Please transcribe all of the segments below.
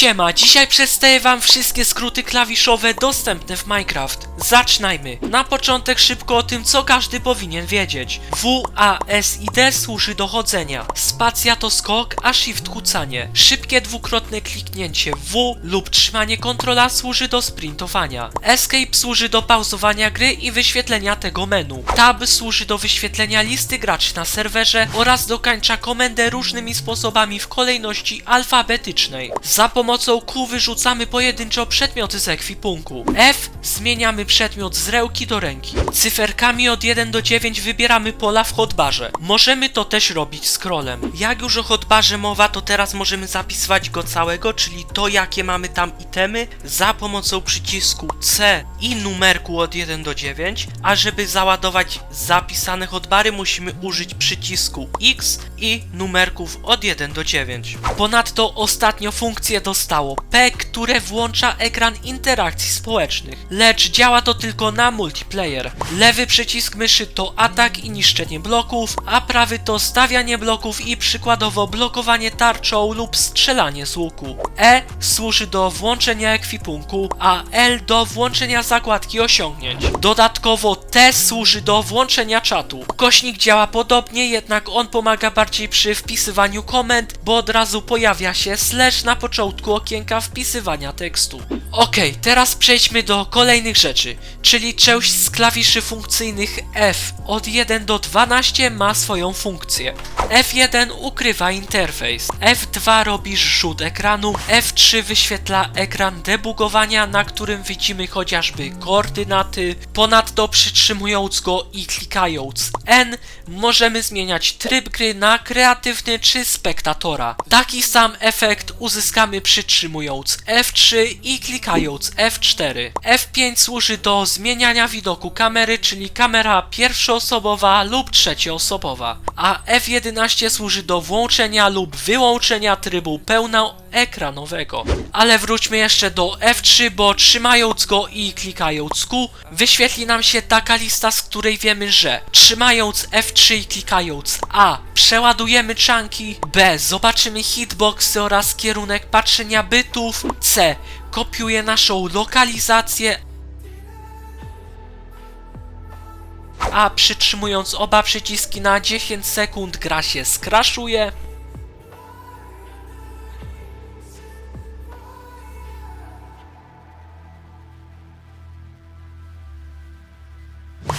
Siema, dzisiaj przedstawię wam wszystkie skróty klawiszowe dostępne w Minecraft. Zaczynajmy. Na początek szybko o tym, co każdy powinien wiedzieć. W, A, S i D służy do chodzenia. Spacja to skok, a Shift kucanie. Szybkie dwukrotne kliknięcie W lub trzymanie kontrola służy do sprintowania. Escape służy do pauzowania gry i wyświetlenia tego menu. Tab służy do wyświetlenia listy graczy na serwerze oraz dokańcza komendę różnymi sposobami w kolejności alfabetycznej. Za pomocą Q wyrzucamy pojedynczo przedmioty z ekwipunku. F zmieniamy przedmiot z ręki do ręki. Cyferkami od 1 do 9 wybieramy pola w hotbarze. Możemy to też robić scrollem. Jak już o hotbarze mowa, to teraz możemy zapisywać go całego, czyli to jakie mamy tam itemy za pomocą przycisku C i numerku od 1 do 9, a żeby załadować zapisane hotbary musimy użyć przycisku X i numerków od 1 do 9. Ponadto ostatnio funkcję dostało P, które włącza ekran interakcji społecznych, lecz działa to tylko na multiplayer. Lewy przycisk myszy to atak i niszczenie bloków, a prawy to stawianie bloków i przykładowo blokowanie tarczą lub strzelanie z łuku. E służy do włączenia ekwipunku, a L do włączenia zakładki osiągnięć. Dodatkowo T służy do włączenia czatu. Kośnik działa podobnie, jednak on pomaga bardziej przy wpisywaniu komend, bo od razu pojawia się slash na początku okienka wpisywania tekstu. Okej, teraz przejdźmy do kolejnych rzeczy, czyli część z klawiszy funkcyjnych F od 1 do 12 ma swoją funkcję. F1 ukrywa interfejs, F2 robi rzut ekranu, F3 wyświetla ekran debugowania, na którym widzimy chociażby koordynaty. Ponadto przytrzymując go i klikając N możemy zmieniać tryb gry na kreatywny czy spektatora. Taki sam efekt uzyskamy przytrzymując F3 i klikając F4. F5 służy do zmieniania widoku kamery, czyli kamera pierwszoosobowa lub trzecioosobowa, a F11 służy do włączenia lub wyłączenia trybu pełnoekranowego. Ale wróćmy jeszcze do F3, bo trzymając go i klikając Q wyświetli nam się taka lista, z której wiemy, że trzymając F3 i klikając A przeładujemy czanki, B zobaczymy hitboxy oraz kierunek patrzenia bytów, C kopiuje naszą lokalizację, a przytrzymując oba przyciski na 10 sekund gra się skraszuje.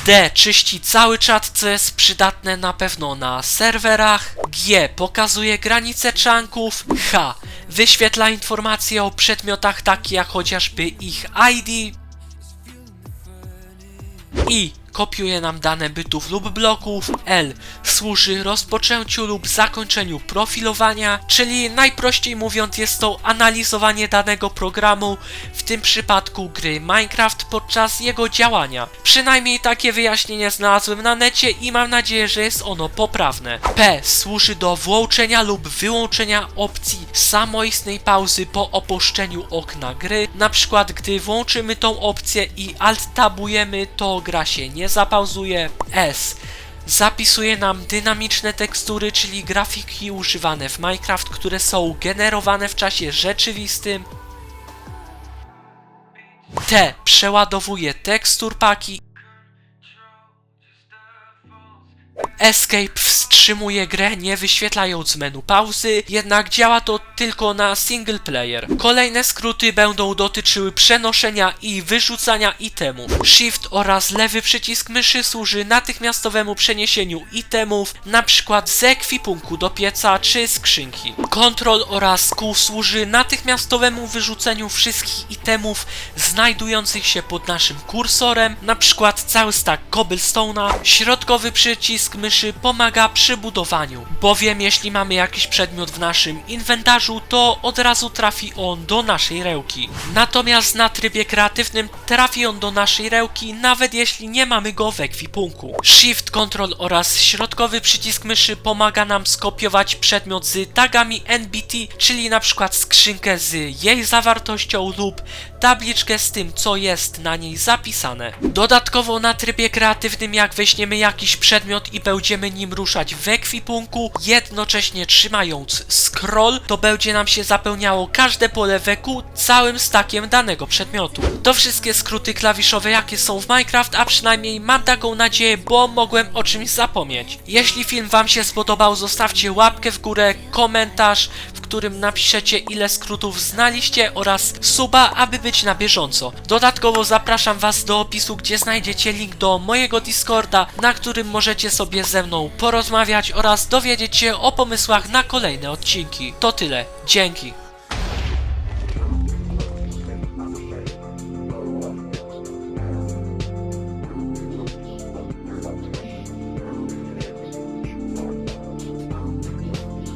D czyści cały czat, co jest przydatne na pewno na serwerach. G pokazuje granice czanków. H wyświetla informacje o przedmiotach takie jak chociażby ich ID. I kopiuje nam dane bytów lub bloków. L służy rozpoczęciu lub zakończeniu profilowania, czyli najprościej mówiąc jest to analizowanie danego programu, w tym przypadku gry Minecraft podczas jego działania. Przynajmniej takie wyjaśnienie znalazłem na necie i mam nadzieję, że jest ono poprawne. P służy do włączenia lub wyłączenia opcji samoistnej pauzy po opuszczeniu okna gry. Na przykład gdy włączymy tą opcję i alt-tabujemy, to gra się nie zapauzuje. S zapisuje nam dynamiczne tekstury, czyli grafiki używane w Minecraft, które są generowane w czasie rzeczywistym. T przeładowuje tekstur paki. Escape wstrzymuje grę nie wyświetlając menu pauzy, jednak działa to tylko na single player. Kolejne skróty będą dotyczyły przenoszenia i wyrzucania itemów. Shift oraz lewy przycisk myszy służy natychmiastowemu przeniesieniu itemów, na przykład z ekwipunku do pieca czy skrzynki. Control oraz Q służy natychmiastowemu wyrzuceniu wszystkich itemów znajdujących się pod naszym kursorem, przykład cały stack cobblestone'a. Środkowy przycisk myszy pomaga przy budowaniu, bowiem jeśli mamy jakiś przedmiot w naszym inwentarzu, to od razu trafi on do naszej rełki. Natomiast na trybie kreatywnym trafi on do naszej rełki, nawet jeśli nie mamy go w ekwipunku. Shift, Ctrl oraz środkowy przycisk myszy pomaga nam skopiować przedmiot z tagami NBT, czyli na przykład skrzynkę z jej zawartością lub tabliczkę z tym, co jest na niej zapisane. Dodatkowo na trybie kreatywnym, jak weźmiemy jakiś przedmiot i będziemy nim ruszać w ekwipunku, jednocześnie trzymając scroll, to będzie nam się zapełniało każde pole weku całym stakiem danego przedmiotu. To wszystkie skróty klawiszowe jakie są w Minecraft, a przynajmniej mam taką nadzieję, bo mogłem o czymś zapomnieć. Jeśli film wam się spodobał, zostawcie łapkę w górę, komentarz, w którym napiszecie ile skrótów znaliście oraz suba, aby być na bieżąco. Dodatkowo zapraszam was do opisu, gdzie znajdziecie link do mojego Discorda, na którym możecie sobie ze mną porozmawiać oraz dowiedzieć się o pomysłach na kolejne odcinki. To tyle. Dzięki.